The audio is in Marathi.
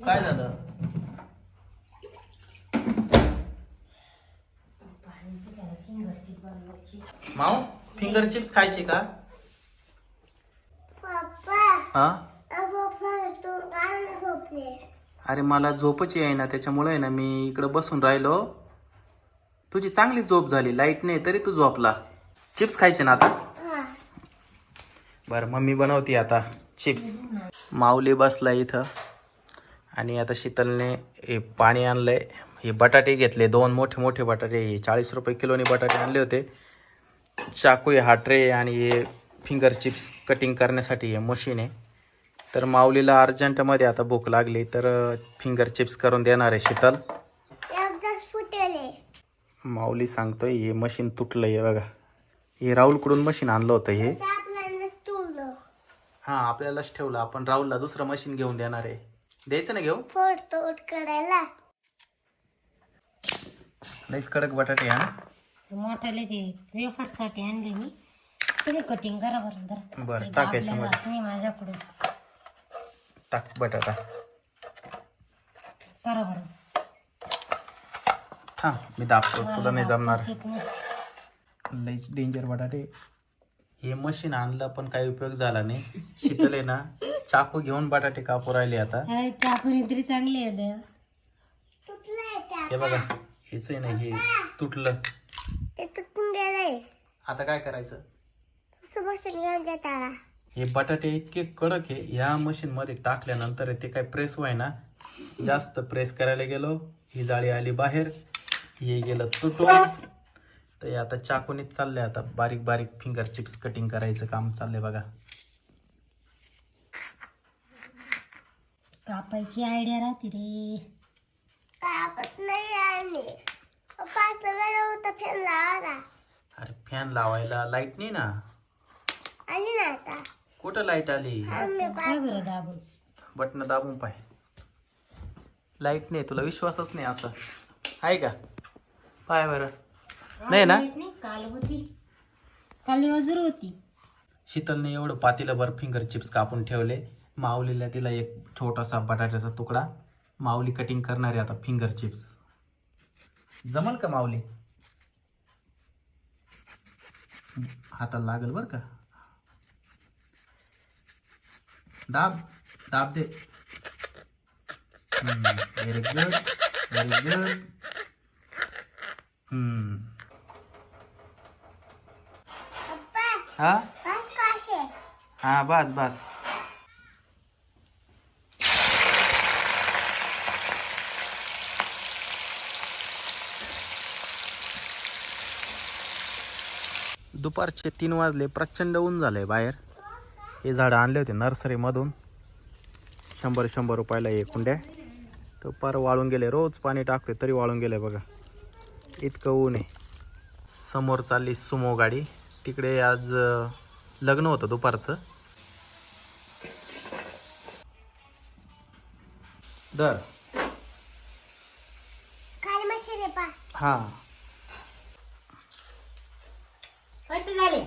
काय झालं? माऊ फिंगर चिप्स खायचे का? हा? अरे मला झोपच येईना त्याच्यामुळे आहे ना मी इकडं बसून राहिलो. तुझी चांगली झोप झाली लाइट नाही तरी तू झोपला. चिप्स खायचे ना आता? हा. बरं मम्मी बनवते आता चिप्स माऊली बसला इथं. आणि आता शीतलने हे पाणी आणलंय. हे बटाटे घेतले. दोन मोठे मोठे बटाटे. हे चाळीस रुपये किलोने बटाटे आणले होते. चाकू आहे हा ट्रे आणि हे फिंगर चिप्स कटिंग करण्यासाठी हे मशीन आहे. तर माऊलीला अर्जंटमध्ये आता भूक लागली तर फिंगर चिप्स करून देणार आहे शीतल. माऊली सांगतोय हे मशीन तुटलं आहे बघा. हे राहुलकडून मशीन आणलं होतं हे. हा आपल्यालाच ठेवलं. आपण राहुलला दुसरं मशीन घेऊन देणार आहे. द्यायचं ना घेऊ? फोड तोड करायला लईच कडक बटाटे हा. मोठाले ते वेफरसाठी आणले मी. तुम्ही कटिंग करा बरं जरा. बरं ते टाक दाबल्या याच्यामध्ये जात नाही माझ्याकडून. टाक बटाटा. करा बरं. थांब मी दाबतो तुला नाही जमणार. शेत नाही. लईच डेंजर बटाटे. हे मशीन आणलं पण काही उपयोग झाला नाही. शीतल आहे ना चाकू घेऊन बटाटे कापू राहिले आता. चाकून तरी चांगली आहे हे बघा हेच आहे ना हे तुटलं. ते तुटून गेलंय आता काय करायचं? असं बसून घेऊन जा त्याला हे बटाटे इतके कडक आहे ह्या मशीन मध्ये टाकल्यानंतर ते काय प्रेस व्हाय ना जास्त प्रेस करायला गेलो ही जाळी आली बाहेर हे गेलं तुटून. तर हे आता चाकूनीच चाललंय आता. बारीक बारीक फिंगर चिप्स कटिंग करायचं काम चाललंय बघा. कापायची आयडिया राहते रे. कापत नाही आणि पप्पा सगळं होतं फॅन लावा अरे फॅन लावायला लाइट नाही ना? आणि ना आता. कुठं लाइट आली? काय बरं दाबून. बटन दाबून पाय. लाइट नाही तुला विश्वासच नाही असं. आहे का? पाय बरं. नाही ना? नाही काल होती. काल दिवसभर होती. शीतलने एवढं पातीला भर फिंगर चिप्स कापून ठेवले. माऊलीला तिला एक छोटासा बटाट्याचा तुकडा. माऊली कटिंग करणार आता फिंगर चिप्स जमल का माऊली? हाताला लागल बर का? दाब दाब दे. Very good very good hmm पप्पा हा? बस हा बस बस. दुपारचे तीन वाजले प्रचंड ऊन झालंय बाहेर. हे झाडं आणले होते नर्सरीमधून. शंभर शंभर रुपयाला एक कुंड्या तर पार वाळून गेले रोज पाणी टाकते तरी वाळून गेले बघा. इतकं ऊन आहे. समोर चालली सुमो गाडी. तिकडे आज लग्न होतं दुपारचं. दर. हा. कसे झाले?